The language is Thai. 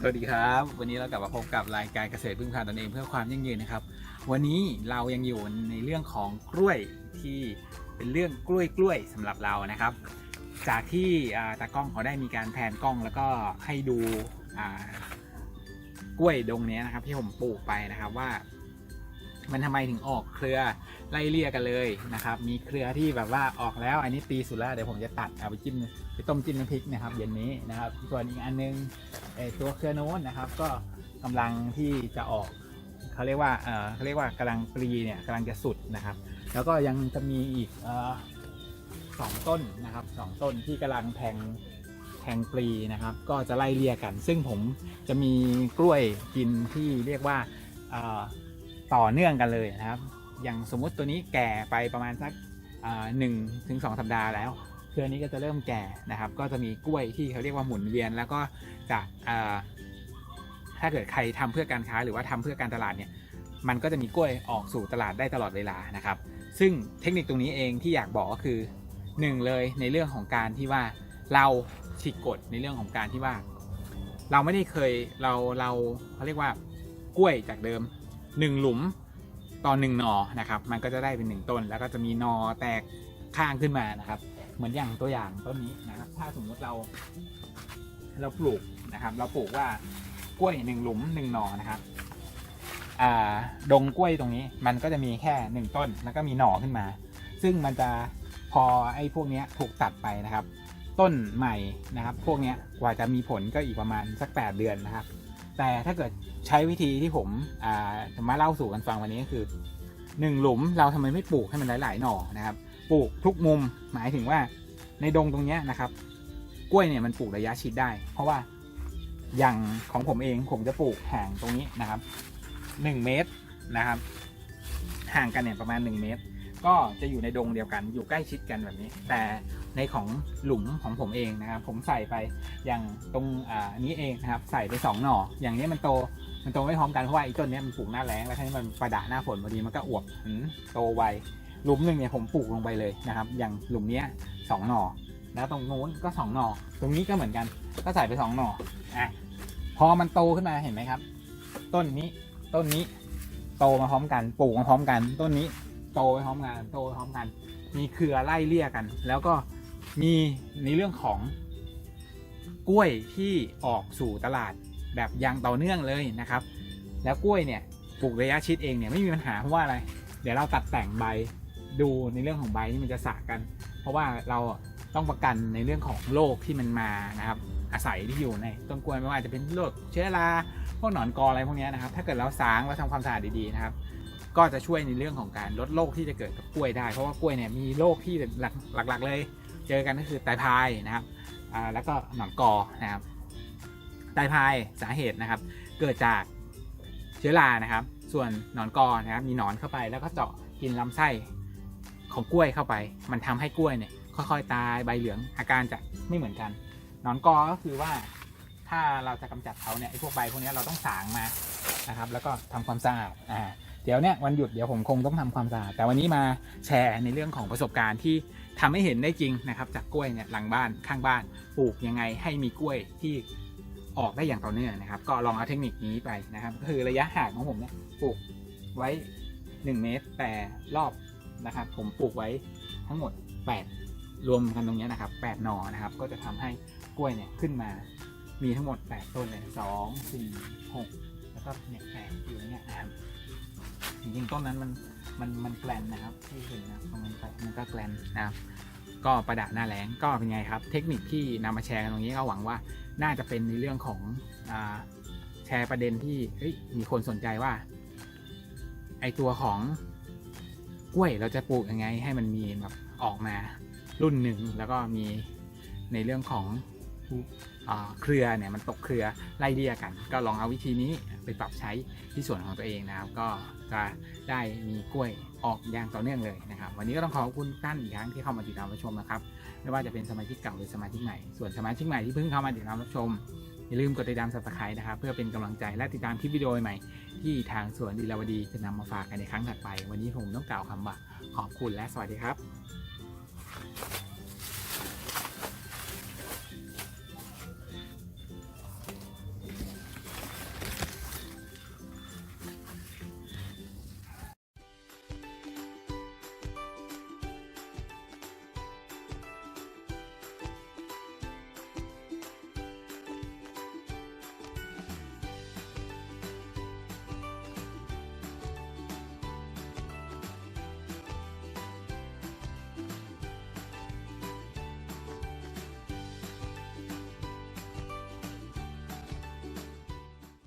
สวัสดีครับ วันนี้เรากลับมาพบกับรายการเกษตรพึ่งพาตนเองเพื่อความยั่งยืนนะครับ วันนี้เรายังอยู่ในเรื่องของกล้วยที่เป็นเรื่องกล้วยกล้วยสำหรับเรานะครับ จากที่ตากล้องเขาได้มีการแผนกล้องแล้วก็ให้ดูกล้วยดงนี้นะครับที่ผมปลูกไปนะครับว่า มันทำไมถึงออกเครือไล่เลี่ยกันเลยนะครับ มีเครือที่แบบว่าออกแล้วอันนี้ปีสุดแล้วเดี๋ยวผมจะตัดเอาไปจิ้มไปต้มจิ้มน้ำพริกนะครับเย็นนี้นะครับส่วนอีกอันนึงเอ่อตัวเครือโน้นนะครับ ก็กำลังที่จะออกเขาเรียกว่าเออเขาเรียกว่ากำลังปลีเนี่ยกำลังจะสุดนะครับ แล้วก็ยังจะมีอีกออสองต้นนะครับสองต้นที่กำลังแทงแทงปลีนะครับ ก็จะไล่เลี่ยกัน ซึ่งผมจะมีกล้วยกินที่เรียกว่าเออ ต่อเนื่องกันเลยนะครับ อย่างสมมุติตัวนี้แก่ไปประมาณสักหนึ่งถึงสองสัปดาห์แล้วเครือนี้ก็จะเริ่มแก่นะครับ ก็จะมีกล้วยที่เขาเรียกว่าหมุนเวียน แล้วก็จะถ้าเกิดใครทำเพื่อการค้าหรือว่าทำเพื่อการตลาดเนี่ยมันก็จะมีกล้วยออกสู่ตลาดได้ตลอดเวลานะครับ ซึ่งเทคนิคตรงนี้เองที่อยากบอกก็คือหนึ่งเลยในเรื่องของการที่ว่าเราฉีกกฎในเรื่องของการที่ว่า เราไม่ได้เคยเราเราเขาเรียกว่ากล้วยจากเดิม หนึ่งหลุมต่อหนึ่งหนอนะครับมันก็จะได้เป็นหนึ่งต้น แล้วก็จะมีหนอแตกข้างขึ้นมานะครับ เหมือนอย่างตัวอย่างต้นนี้นะครับถ้าสมมุติเรา เราปลูกนะครับ เราปลูกว่ากล้วยหนึ่งหลุมหนึ่งหนอนะครับอ่าดงกล้วยตรงนี้มันก็จะมีแค่หนึ่งต้นแล้วก็มีหน่อขึ้นมา ซึ่งมันจะพอไอ้พวกนี้ถูกตัดไปนะครับ ต้นใหม่นะครับ พวกนี้กว่าจะมีผลก็อีกประมาณสัก 8 เดือนนะครับ แต่ถ้าเกิดใช้วิธีที่ผมจะมาเล่าสู่กันฟังวันนี้ก็คือหนึ่งหลุมเราทำไมไม่ปลูกให้มันหลาย ๆ หน่อนะครับ ปลูกทุกมุมหมายถึงว่าในดงตรงนี้นะครับกล้วยเนี่ยมันปลูกระยะชิดได้ เพราะว่าอย่างของผมเองผมจะปลูกห่างตรงนี้นะครับหนึ่งเมตรนะครับ ห่างกันเนี่ยประมาณ 1 เมตร ก็จะอยู่ในดงเดียวกันอยู่ใกล้ชิดกันแบบนี้ แต่ในของหลุมของผมเองนะครับ ผมใส่ไปอย่างตรงอ่าอันนี้เองนะครับ ใส่ไปสองหน่อ อย่างนี้มันโตมันโตไม่พร้อมกันเพราะว่าไอ้ต้นนี้มันปลูกหน้าแล้งแล้วทีนี้มันประดาหน้าฝนพอดีมันก็อวบโตไวหลุมหนึ่งเนี่ยผมปลูกลงไปเลยนะครับ อย่างหลุมนี้สองหน่อ แล้วตรงโน้นก็สองหน่อ ตรงนี้ก็เหมือนกัน ก็ใส่ไปสองหน่ออะพอมันโตขึ้นมาเห็นไหมครับ ต้นนี้ต้นนี้โตมาพร้อมกันปลูกมาพร้อมกันต้นนี้ โตไปพร้อมกันโตไปพร้อมกัน มีเครือไล่เลี่ยกัน แล้วก็มีในเรื่องของกล้วยที่ออกสู่ตลาดแบบอยางต่อเนื่องเลยนะครับ แล้วกล้วยเนี่ยปลูกระยะชิดเองเนี่ยไม่มีปัญหาเพราะว่าอะไร เดี๋ยวเราตัดแต่งใบดูในเรื่องของใบที่มันจะสากกัน เพราะว่าเราต้องประกันในเรื่องของโรคที่มันมานะครับอาศัยที่อยู่ในต้นกล้วยไม่ว่าจะเป็นโรคเชื้อราพวกหนอนกออะไรพวกนี้นะครับ ถ้าเกิดเราสางเราทำความสะอาดดีๆนะครับ ก็จะช่วยในเรื่องของการลดโรคที่จะเกิดกับกล้วยได้ เพราะว่ากล้วยเนี่ยมีโรคที่หลักๆเลย เจอกันก็คือไตพายนะครับแล้วก็หนอนกอนะครับไตพายสาเหตุนะครับ เกิดจากเชื้อรานะครับ ส่วนหนอนกอนะครับมีหนอนเข้าไป แล้วก็เจาะกินลำไส้ของกล้วยเข้าไป มันทำให้กล้วยเนี่ยค่อยๆ ตายใบเหลืองอาการจะไม่เหมือนกัน หนอนกอก็คือว่าถ้าเราจะกำจัดเขาเนี่ยไอ้พวกใบพวกนี้เราต้องสางมานะครับ แล้วก็ทำความสะอาดอ่า ดี๋ยวเนี่ยวันหยุดเดี๋ยวผมคงต้องทำความสะอาดแต่วันนี้มาแชร์ในเรื่องของประสบการณ์ที่ทำให้เห็นได้จริงนะครับ จากกล้วยเนี่ยหลังบ้านข้างบ้านปลูกยังไงให้มีกล้วยที่ออกได้อย่างต่อเนื่องนะครับ ก็ลองเอาเทคนิคนี้ไปนะครับก็คือระยะห่างของผมเนี่ยปลูกไว้ 1 เมตรแต่รอบนะครับ ผมปลูกไว้ทั้งหมด 8 รวมกันตรงนี้นะครับ8หน่อนะครับ ก็จะทำให้กล้วยเนี่ยขึ้นมามีทั้งหมด 8 ต้นเลยสองสี่หกแล้วก็เนี่ยแปดอยู่เนี่ยนะครับ จริงๆต้นนั้นมันมันมันแกลนนะครับที่เห็นนะตรงนั้นไปมันก็แกลนนะครับ ก็ประดับหน้าแรงก็เป็นไงครับ เทคนิคที่นำมาแชร์กันตรงนี้ก็หวังว่าน่าจะเป็นในเรื่องของอาแชร์ประเด็นที่เฮ้ยมีคนสนใจว่า ไอตัวของกล้วยเราจะปลูกยังไงให้มันมีแบบออกมารุ่นหนึ่งแล้วก็มีในเรื่องของ เครือเนี่ยมันตกเครือไล่เลี่ยกัน ก็ลองเอาวิธีนี้ไปปรับใช้ที่สวนของตัวเองนะครับ ก็จะได้มีกล้วยออกอย่างต่อเนื่องเลยนะครับ วันนี้ก็ต้องขอบคุณท่านอีกครั้งที่เข้ามาติดตามรับชมนะครับไม่ว่าจะเป็นสมาชิกเก่าหรือสมาชิกใหม่ส่วนสมาชิกใหม่ที่เพิ่งเข้ามาติดตามรับชมอย่าลืมกดติดตาม subscribe นะครับเพื่อเป็นกำลังใจและติดตามคลิปวิดีโอใหม่ที่ทางสวนดีลาวดีจะนำมาฝากกันในครั้งถัดไป วันนี้ผมต้องกล่าวคำว่าขอบคุณและสวัสดีครับ